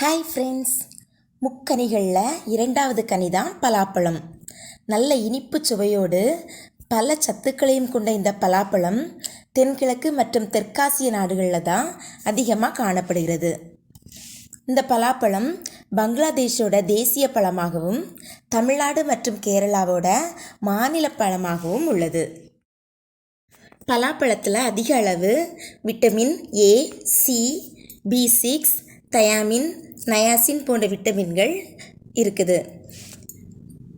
Hi friends முக்கனிகளில் இரண்டாவது கனி தான் பலாப்பழம். நல்ல இனிப்பு சுவையோடு பல சத்துக்களையும் கொண்ட இந்த பலாப்பழம் தென்கிழக்கு மற்றும் தெற்காசிய நாடுகளில் தான் அதிகமாக காணப்படுகிறது. இந்த பலாப்பழம் பங்களாதேஷோட தேசிய பழமாகவும் தமிழ்நாடு மற்றும் கேரளாவோட மாநில பழமாகவும் உள்ளது. பலாப்பழத்தில் அதிக அளவு vitamin A C B six thiamine niacin போன்ற விட்டமின்கள் இருக்குது.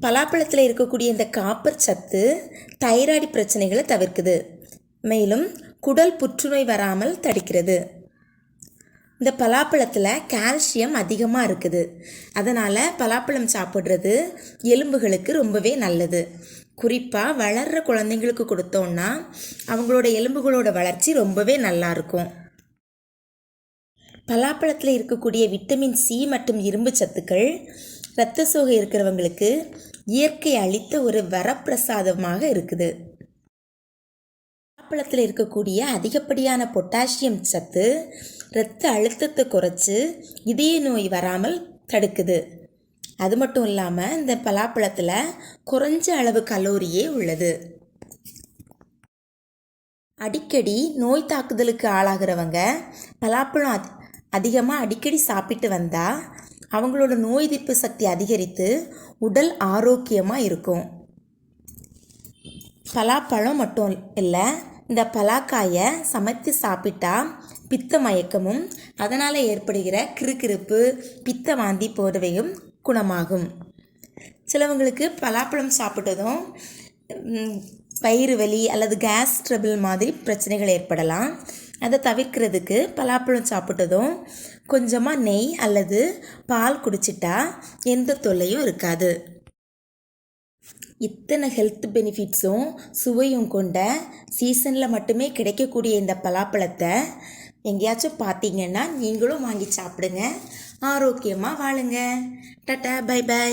பலாப்பழத்தில் இருக்கக்கூடிய இந்த காப்பர் சத்து தைராய்டு பிரச்சனைகளை தவிர்க்குது. மேலும் குடல் புற்றுநோய் வராமல் தடுக்கிறது. இந்த பலாப்பழத்தில் கால்சியம் அதிகமாக இருக்குது. அதனால் பலாப்பழம் சாப்பிட்றது எலும்புகளுக்கு ரொம்பவே நல்லது. குறிப்பாக வளர்கிற குழந்தைங்களுக்கு கொடுத்தோன்னா அவங்களோட எலும்புகளோட வளர்ச்சி ரொம்பவே நல்லாயிருக்கும் பலாப்பழத்தில் இருக்கக்கூடிய விட்டமின் சி மற்றும் இரும்பு சத்துக்கள் இரத்த சோகை இருக்கிறவங்களுக்கு இயற்கை அளித்த ஒரு வரப்பிரசாதமாக இருக்குது. பலாப்பழத்தில் இருக்கக்கூடிய அதிகப்படியான பொட்டாசியம் சத்து இரத்த அழுத்தத்தை குறைச்சி இதய நோய் வராமல் தடுக்குது. அது மட்டும் இல்லாமல் இந்த பலாப்பழத்தில் குறைஞ்ச அளவு கலோரியே உள்ளது. அடிக்கடி நோய் தாக்குதலுக்கு ஆளாகிறவங்க பலாப்பழம் அதிகமாக அடிக்கடி சாப்பிட்டு வந்தால் அவங்களோட நோய் எதிர்ப்பு சக்தி அதிகரித்து உடல் ஆரோக்கியமாக இருக்கும். பலாப்பழம் மட்டும் இல்லை இந்த பலாக்காயை சமைத்து சாப்பிட்டா பித்த மயக்கமும் அதனால் ஏற்படுகிற கிறுகிறுப்பு பித்த வாந்தி போன்றவையும் குணமாகும். சிலவங்களுக்கு பலாப்பழம் சாப்பிட்டதும் பயிறு வயிறு வலி அல்லது கேஸ் ட்ரபிள் மாதிரி பிரச்சனைகள் ஏற்படலாம். அதை தவிர்க்கிறதுக்கு பலாப்பழம் சாப்பிட்டதும் கொஞ்சமாக நெய் அல்லது பால் குடிச்சிட்டா எந்த தொல்லையும் இருக்காது. இத்தனை ஹெல்த் பெனிஃபிட்ஸும் சுவையும் கொண்ட சீசனில் மட்டுமே கிடைக்கக்கூடிய இந்த பலாப்பழத்தை எங்கேயாச்சும் பார்த்தீங்கன்னா நீங்களும் வாங்கி சாப்பிடுங்க. ஆரோக்கியமாக வாழுங்க. Ta-ta by by